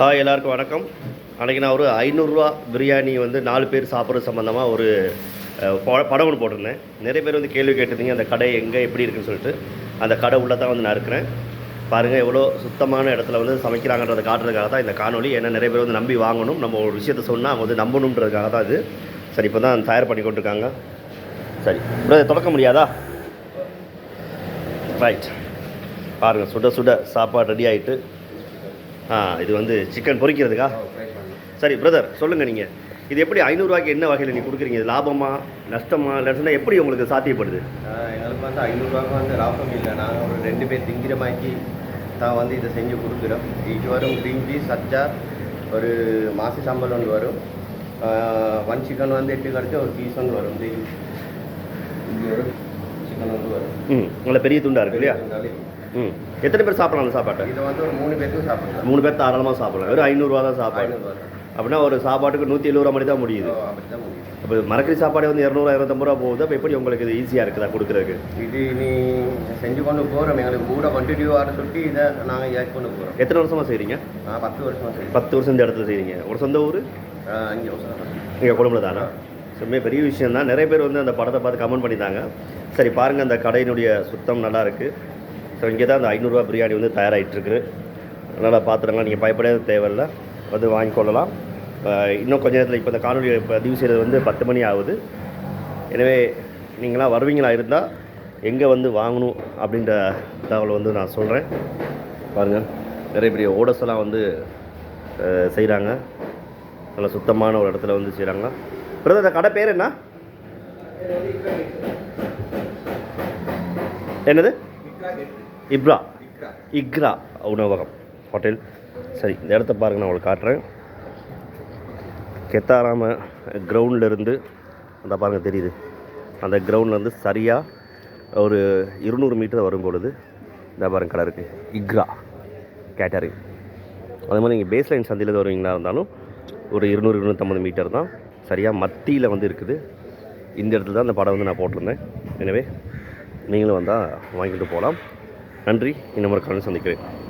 Hi எல்லாருக்கும் வணக்கம். அன்றைக்கி நான் ஒரு ஐநூறுரூவா பிரியாணி வந்து நாலு பேர் சாப்பிட்றது சம்மந்தமாக ஒரு படம் ஒன்று போட்டிருந்தேன். நிறைய பேர் வந்து கேள்வி கேட்டிருந்தீங்க அந்த கடை எங்கே எப்படி இருக்குன்னு சொல்லிட்டு. அந்த கடை உள்ளே தான் வந்து நான் இருக்கிறேன். பாருங்கள் எவ்வளோ சுத்தமான இடத்துல வந்து சமைக்கிறாங்கன்றதை காட்டுறதுக்காக தான் இந்த காணொலி ஏன்னா நிறைய பேர் வந்து நம்பி வாங்கணும். நம்ம ஒரு விஷயத்த சொன்னால் அவங்க வந்து நம்பணுன்றதுக்காக தான் இது. சரி இப்போ தான் தயார் பண்ணி கொண்டிருக்காங்க. சரி ப்ரோ தொடக்க முடியாதா? ரைட் பாருங்கள் சுட சுட சாப்பாடு ரெடி ஆகிட்டு ஆ இது வந்து சிக்கன் பொரிக்கிறதுக்கா சரி பிரதர் சொல்லுங்கள் நீங்கள் இது எப்படி ஐநூறுரூவாய்க்கு என்ன வகையில் நீங்கள் கொடுக்குறீங்க? இது லாபமா நஷ்டமா இல்லைன்னா எப்படி உங்களுக்கு சாத்தியப்படுது? எங்களுக்கு வந்து ஐநூறுரூவாக்கு வந்து லாபம் இல்லை. நாங்கள் ஒரு ரெண்டு பேர் திங்கிற மாதிரி தான் வந்து இதை செஞ்சு கொடுக்குறோம். இது வரும் க்ரீன் பீஸ் அச்சார் ஒரு மாசி சாம்பல் ஒன்று வரும். ஒன் சிக்கன் வந்து எட்டு கிடச்சி ஒரு பீஸ் ஒன்று வரும். இது ஒரு சிக்கன் வந்து வரும். ம் நல்ல பெரிய துண்டாக இருக்கு இல்லையா? ம். எத்தனை பேர் சாப்பிடலாம் அந்த சாப்பாட்டை? இதை வந்து ஒரு மூணு பேருக்கு சாப்பிடலாம். மூணு பேர் தாராளமாக சாப்பிடலாம். வெறும் ஐநூறுரூவா தான் சாப்பாடு. அப்படின்னா ஒரு சாப்பாட்டுக்கு நூற்றி எழுபது ரூபா மாதிரி தான் முடியுது. அப்போ மரக்கறி சாப்பாடு வந்து இரநூறுவா இரநூத்தம்பது ரூபா போகுது. அப்போ எப்படி உங்களுக்கு இது ஈஸியாக இருக்குதா கொடுக்குறதுக்கு? இது நீ செஞ்சு கொண்டு போகிறோம் எங்களுக்கு கூட கண்டினியூ வர சொல்லி இதை நாங்கள் ஏட் கொண்டு போகிறோம் எத்தனை வருஷமாக செய்கிறீங்க நான் பத்து வருஷமாக பத்து வருஷம் இந்த இடத்துல செய்கிறீங்க ஒரு சொந்த ஊர்? அஞ்சு வருஷம் நீங்கள் குடும்பம் தானா? சும்மே பெரிய விஷயம் தான் நிறைய பேர் வந்து அந்த படத்தை பார்த்து கமெண்ட் பண்ணிட்டாங்க. சரி பாருங்கள் அந்த கடையினுடைய சுத்தம் நல்லா இருக்குது ஸோ இங்கே தான் அந்த ஐநூறுரூவா பிரியாணி வந்து தயாராகிட்டுருக்கு அதனால் பார்த்துருங்க நீங்கள் பயப்படவே தேவையில்லை. வந்து வாங்கிக்கொள்ளலாம் இன்னும் கொஞ்ச நேரத்தில் இப்போ இந்த காணொலி பதிவு செய்கிறது வந்து பத்து மணி ஆகுது. எனவே நீங்களாம் வருவீங்களா இருந்தால் எங்கே வந்து வாங்கணும் அப்படின்ற தகவலை வந்து நான் சொல்கிறேன் பாருங்கள் நிறைய பெரிய ஓடஸெல்லாம் வந்து செய்கிறாங்க நல்ல சுத்தமான ஒரு இடத்துல வந்து செய்கிறாங்க பிரதர் அந்த கடை பேர் என்ன? என்னது? இப்ரா இக்ரா. உணவகம். ஹோட்டல். சரி இந்த இடத்த பாருங்க நான் உங்களுக்கு காட்டுறேன். கெத்தாராம கிரவுண்டில் இருந்து அந்த பாருங்க தெரியுது. அந்த கிரவுண்ட்லேருந்து சரியாக ஒரு இருநூறு மீட்டர் வரும் பொழுது இந்த பாருங்க கடை இருக்குது இக்ரா கேட்டரிங் அதே மாதிரி நீங்கள் பேஸ் லைன் சந்தையில் வருவீங்களா இருந்தாலும் ஒரு இருநூறு இருநூற்றம்பது மீட்டர் தான் சரியாக மத்தியில் வந்து இருக்குது. இந்த இடத்துல தான் அந்த படம் வந்து நான் போட்டிருந்தேன். எனவே நீங்களும் வந்தால் வாங்கிட்டு போகலாம். நன்றி. இன்னும் ஒரு கடன் சந்திக்கிறேன்.